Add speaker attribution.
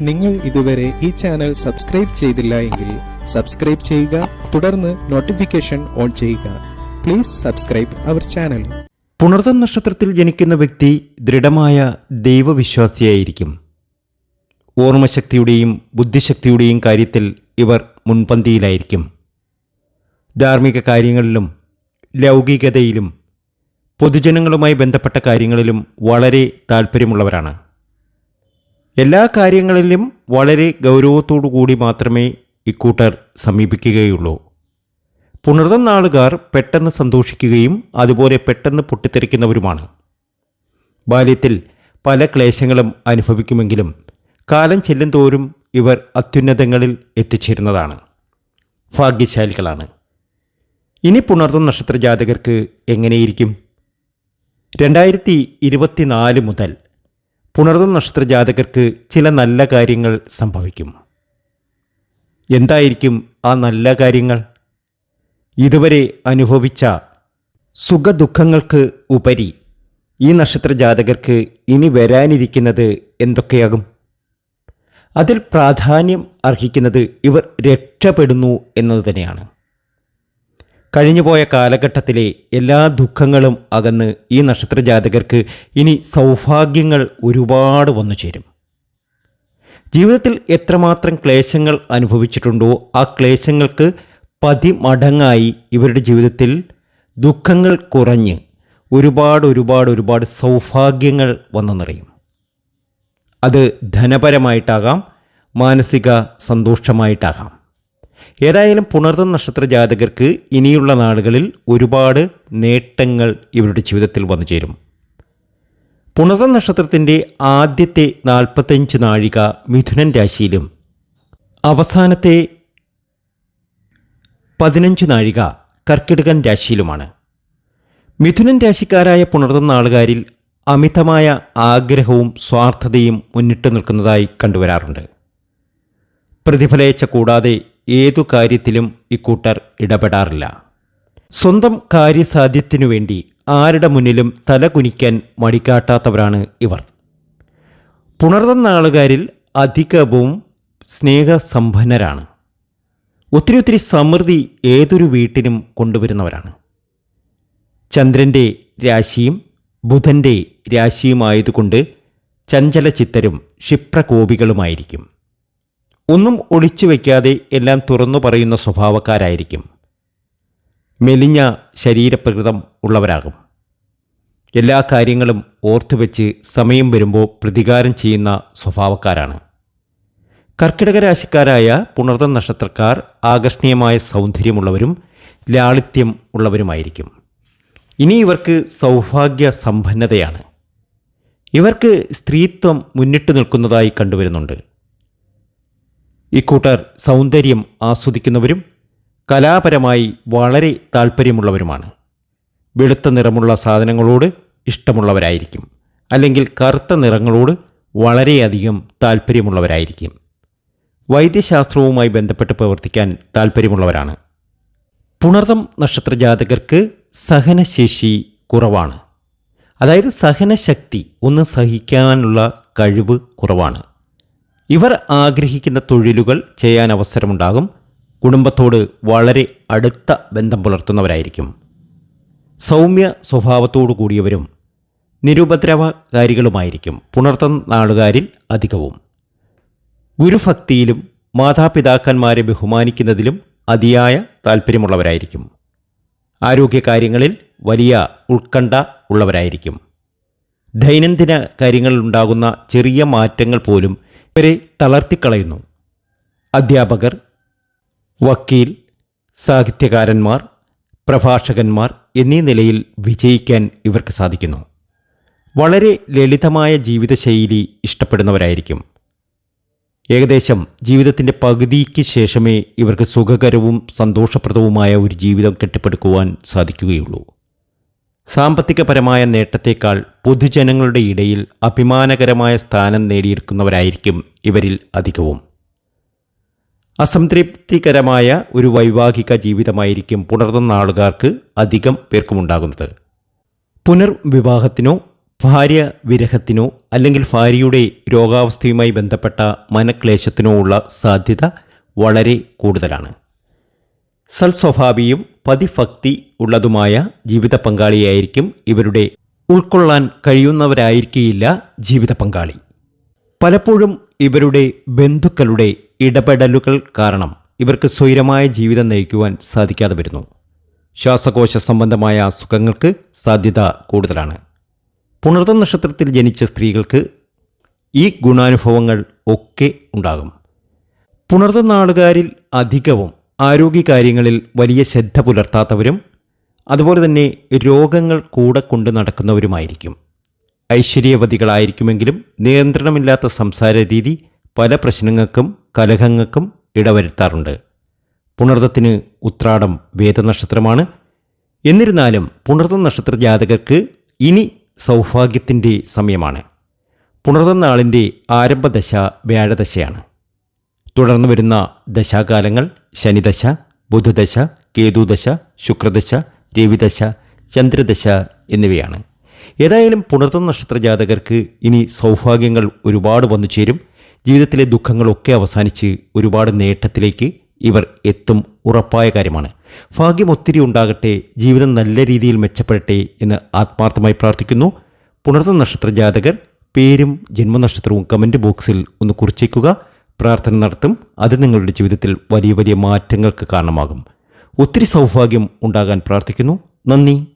Speaker 1: നിങ്ങൾ ഇതുവരെ ഈ ചാനൽ സബ്സ്ക്രൈബ് ചെയ്തില്ല എങ്കിൽ സബ്സ്ക്രൈബ് ചെയ്യുക തുടർന്ന് നോട്ടിഫിക്കേഷൻ ഓൺ ചെയ്യുക. പ്ലീസ് സബ്സ്ക്രൈബ് അവർ ചാനൽ
Speaker 2: പുണർതം നക്ഷത്രത്തിൽ ജനിക്കുന്ന വ്യക്തി ദൃഢമായ ദൈവവിശ്വാസിയായിരിക്കും. ഓർമ്മശക്തിയുടെയും ബുദ്ധിശക്തിയുടെയും കാര്യത്തിൽ ഇവർ മുൻപന്തിയിലായിരിക്കും. ധാർമ്മിക കാര്യങ്ങളിലും ലൗകികതയിലും പൊതുജനങ്ങളുമായി ബന്ധപ്പെട്ട കാര്യങ്ങളിലും വളരെ താല്പര്യമുള്ളവരാണ്. എല്ലാ കാര്യങ്ങളിലും വളരെ ഗൗരവത്തോടു കൂടി മാത്രമേ ഇക്കൂട്ടർ സമീപിക്കുകയുള്ളൂ. പുണർന്ന നാളുകാർ പെട്ടെന്ന് സന്തോഷിക്കുകയും അതുപോലെ പെട്ടെന്ന് പൊട്ടിത്തെറിക്കുന്നവരുമാണ്. ബാല്യത്തിൽ പല ക്ലേശങ്ങളും അനുഭവിക്കുമെങ്കിലും കാലം ചെല്ലും തോറും ഇവർ അത്യുന്നതങ്ങളിൽ എത്തിച്ചേരുന്നതാണ്. ഭാഗ്യശാലികളാണ്. ഇനി പുണർത്തും നക്ഷത്ര ജാതകർക്ക് എങ്ങനെയിരിക്കും? രണ്ടായിരത്തി ഇരുപത്തിനാല് മുതൽ പുണർത്തും നക്ഷത്ര ജാതകർക്ക് ചില നല്ല കാര്യങ്ങൾ സംഭവിക്കും. എന്തായിരിക്കും ആ നല്ല കാര്യങ്ങൾ? ഇതുവരെ അനുഭവിച്ച സുഖദുഃഖങ്ങൾക്ക് ഉപരി ഈ നക്ഷത്ര ജാതകർക്ക് ഇനി വരാനിരിക്കുന്നത് എന്തൊക്കെയാകും? അതിൽ പ്രാധാന്യം അർഹിക്കുന്നത് ഇവർ രക്ഷപ്പെടുന്നു എന്നതു തന്നെയാണ്. കഴിഞ്ഞുപോയ കാലഘട്ടത്തിലെ എല്ലാ ദുഃഖങ്ങളും അകന്ന് ഈ നക്ഷത്ര ജാതകർക്ക് ഇനി സൗഭാഗ്യങ്ങൾ ഒരുപാട് വന്നു ചേരും. ജീവിതത്തിൽ എത്രമാത്രം ക്ലേശങ്ങൾ അനുഭവിച്ചിട്ടുണ്ടോ ആ ക്ലേശങ്ങൾക്ക് പതിമടങ്ങായി ഇവരുടെ ജീവിതത്തിൽ ദുഃഖങ്ങൾ കുറഞ്ഞ് ഒരുപാട് ഒരുപാട് ഒരുപാട് സൗഭാഗ്യങ്ങൾ വന്നു നിറയും. അത് ധനപരമായിട്ടാകാം മാനസിക സന്തോഷമായിട്ടാകാം. ഏതായാലും പുണർതം നക്ഷത്ര ജാതകർക്ക് ഇനിയുള്ള നാളുകളിൽ ഒരുപാട് നേട്ടങ്ങൾ ഇവരുടെ ജീവിതത്തിൽ വന്നു ചേരും. പുണർതം നക്ഷത്രത്തിന്റെ ആദ്യത്തെ നാൽപ്പത്തഞ്ച് നാഴിക മിഥുനൻ രാശിയിലും അവസാനത്തെ പതിനഞ്ച് നാഴിക കർക്കിടകൻ രാശിയിലുമാണ്. മിഥുനൻ രാശിക്കാരായ പുണർതം നാളുകാരിൽ അമിതമായ ആഗ്രഹവും സ്വാർത്ഥതയും മുന്നിട്ട് നിൽക്കുന്നതായി കണ്ടുവരാറുണ്ട്. പ്രതിഫലയച്ച കൂടാതെ ഏതു കാര്യത്തിലും ഇക്കൂട്ടർ ഇടപെടാറില്ല. സ്വന്തം കാര്യസാധ്യത്തിനു വേണ്ടി ആരുടെ മുന്നിലും തല കുനിക്കാൻ മടിക്കാട്ടാത്തവരാണ് ഇവർ. പുണർന്ന നാളുകാരിൽ അധികവും സ്നേഹസമ്പന്നരാണ്. ഒത്തിരി ഒത്തിരി സമൃദ്ധി ഏതൊരു വീട്ടിനും കൊണ്ടുവരുന്നവരാണ്. ചന്ദ്രന്റെ രാശിയും ബുധന്റെ രാശിയുമായതുകൊണ്ട് ചഞ്ചലചിത്തരും ക്ഷിപ്രകോപികളുമായിരിക്കും. ഒന്നും ഒളിച്ചു വയ്ക്കാതെ എല്ലാം തുറന്നു പറയുന്ന സ്വഭാവക്കാരായിരിക്കും. മെലിഞ്ഞ ശരീരപ്രകൃതം ഉള്ളവരാകും. എല്ലാ കാര്യങ്ങളും ഓർത്തുവെച്ച് സമയം വരുമ്പോൾ പ്രതികാരം ചെയ്യുന്ന സ്വഭാവക്കാരാണ്. കർക്കിടക രാശിക്കാരായ പുണർതം നക്ഷത്രക്കാർ ആകർഷണീയമായ സൗന്ദര്യമുള്ളവരും ലാളിത്യം ഉള്ളവരുമായിരിക്കും. ഇനി ഇവർക്ക് സൗഭാഗ്യ സമ്പന്നതയാണ്. ഇവർക്ക് സ്ത്രീത്വം മുന്നിട്ട് നിൽക്കുന്നതായി കണ്ടുവരുന്നുണ്ട്. ഇക്കൂട്ടർ സൗന്ദര്യം ആസ്വദിക്കുന്നവരും കലാപരമായി വളരെ താല്പര്യമുള്ളവരുമാണ് വെളുത്ത നിറമുള്ള സാധനങ്ങളോട് ഇഷ്ടമുള്ളവരായിരിക്കും. അല്ലെങ്കിൽ കറുത്ത നിറങ്ങളോട് വളരെയധികം താല്പര്യമുള്ളവരായിരിക്കും വൈദ്യശാസ്ത്രവുമായി ബന്ധപ്പെട്ട് പ്രവർത്തിക്കാൻ താല്പര്യമുള്ളവരാണ് പുണർതം നക്ഷത്രജാതകർക്ക് സഹനശേഷി കുറവാണ്. അതായത് സഹനശക്തി ഒന്ന് സഹിക്കാനുള്ള കഴിവ് കുറവാണ്. ഇവർ ആഗ്രഹിക്കുന്ന തൊഴിലുകൾ ചെയ്യാൻ അവസരമുണ്ടാകും. കുടുംബത്തോട് വളരെ അടുത്ത ബന്ധം പുലർത്തുന്നവരായിരിക്കും. സൗമ്യ സ്വഭാവത്തോടു കൂടിയവരും നിരുപദ്രവകാരികളുമായിരിക്കും. പുണർത്തുന്ന നാളുകാരിൽ അധികവും. ഗുരുഭക്തിയിലും മാതാപിതാക്കന്മാരെ ബഹുമാനിക്കുന്നതിലും അതിയായ താൽപ്പര്യമുള്ളവരായിരിക്കും ആരോഗ്യകാര്യങ്ങളിൽ വലിയ ഉത്കണ്ഠ ഉള്ളവരായിരിക്കും. ദൈനംദിന കാര്യങ്ങളിലുണ്ടാകുന്ന ചെറിയ മാറ്റങ്ങൾ പോലും ഇവരെ തളർത്തിക്കളയുന്നു. അധ്യാപകർ വക്കീൽ സാഹിത്യകാരന്മാർ പ്രഭാഷകന്മാർ എന്നീ നിലയിൽ വിജയിക്കാൻ ഇവർക്ക് സാധിക്കുന്നു. വളരെ ലളിതമായ ജീവിതശൈലി ഇഷ്ടപ്പെടുന്നവരായിരിക്കും. ഏകദേശം ജീവിതത്തിന്റെ പകുതിക്ക് ശേഷമേ ഇവർക്ക് സുഖകരവും സന്തോഷപ്രദവുമായ ഒരു ജീവിതം കെട്ടിപ്പടുക്കുവാൻ സാധിക്കുകയുള്ളൂ. സാമ്പത്തികപരമായ നേട്ടത്തേക്കാൾ പൊതുജനങ്ങളുടെ ഇടയിൽ അഭിമാനകരമായ സ്ഥാനം നേടിയെടുക്കുന്നവരായിരിക്കും ഇവരിൽ അധികവും. അസംതൃപ്തികരമായ ഒരു വൈവാഹിക ജീവിതമായിരിക്കും പുണർന്ന ആളുകാർക്ക് അധികം പേർക്കുമുണ്ടാകുന്നത്. പുനർവിവാഹത്തിനോ ഭാര്യ വിരഹത്തിനോ അല്ലെങ്കിൽ ഭാര്യയുടെ രോഗാവസ്ഥയുമായി ബന്ധപ്പെട്ട മനക്ലേശത്തിനോ ഉള്ള സാധ്യത വളരെ കൂടുതലാണ്. സൽസ്വഭാവിയും പതിഭക്തി ഉള്ളതുമായ ജീവിത പങ്കാളിയായിരിക്കും ഇവരുടെ ഉൾക്കൊള്ളാൻ കഴിയുന്നവരായിരിക്കില്ല ജീവിത പങ്കാളി. പലപ്പോഴും ഇവരുടെ ബന്ധുക്കളുടെ ഇടപെടലുകൾ കാരണം ഇവർക്ക് സ്വൈരമായ ജീവിതം നയിക്കുവാൻ സാധിക്കാതെ വരുന്നു. ശ്വാസകോശ സംബന്ധമായ അസുഖങ്ങൾക്ക് സാധ്യത കൂടുതലാണ്. പുണർത്ത നക്ഷത്രത്തിൽ ജനിച്ച സ്ത്രീകൾക്ക് ഈ ഗുണാനുഭവങ്ങൾ ഒക്കെ ഉണ്ടാകും. പുണർത്ത നാളുകാരിൽ അധികവും ആരോഗ്യകാര്യങ്ങളിൽ വലിയ ശ്രദ്ധ പുലർത്താത്തവരും അതുപോലെ തന്നെ രോഗങ്ങൾ കൂടെ കൊണ്ട് നടക്കുന്നവരുമായിരിക്കും. ഐശ്വര്യവതികളായിരിക്കുമെങ്കിലും നിയന്ത്രണമില്ലാത്ത സംസാര രീതി പല പ്രശ്നങ്ങൾക്കും കലഹങ്ങൾക്കും ഇടവരുത്താറുണ്ട്. പുണർദത്തിന് ഉത്രാടം വേദനക്ഷത്രമാണ്. എന്നിരുന്നാലും പുണർത്തം നക്ഷത്ര ജാതകർക്ക് ഇനി സൗഭാഗ്യത്തിന്റെ സമയമാണ്. പുണർത്തം നാളിന്റെ ആരംഭദശ വ്യാഴദശയാണ്. തുടർന്ന് വരുന്ന ദശാകാലങ്ങൾ ശനിദശ ബുധദശ കേതുദശ ശുക്രദശ രവിദശ ചന്ദ്രദശ എന്നിവയാണ്. ഏതായാലും പുണർത്ത നക്ഷത്ര ജാതകർക്ക് ഇനി സൗഭാഗ്യങ്ങൾ ഒരുപാട് വന്നു ചേരും. ജീവിതത്തിലെ ദുഃഖങ്ങളൊക്കെ അവസാനിച്ച് ഒരുപാട് നേട്ടത്തിലേക്ക് ഇവർ എത്തും ഉറപ്പായ കാര്യമാണ്. ഭാഗ്യം ഒത്തിരി ഉണ്ടാകട്ടെ ജീവിതം നല്ല രീതിയിൽ മെച്ചപ്പെടട്ടെ എന്ന് ആത്മാർത്ഥമായി പ്രാർത്ഥിക്കുന്നു. പുണർത്ത നക്ഷത്ര ജാതകർ പേരും ജന്മനക്ഷത്രവും കമന്റ് ബോക്സിൽ ഒന്ന് കുറിച്ചേക്കുക. പ്രാർത്ഥന നടത്തും. അത് നിങ്ങളുടെ ജീവിതത്തിൽ വലിയ വലിയ മാറ്റങ്ങൾക്ക് കാരണമാകും. ഒത്തിരി സൗഭാഗ്യം ഉണ്ടാകാൻ പ്രാർത്ഥിക്കുന്നു. നന്ദി.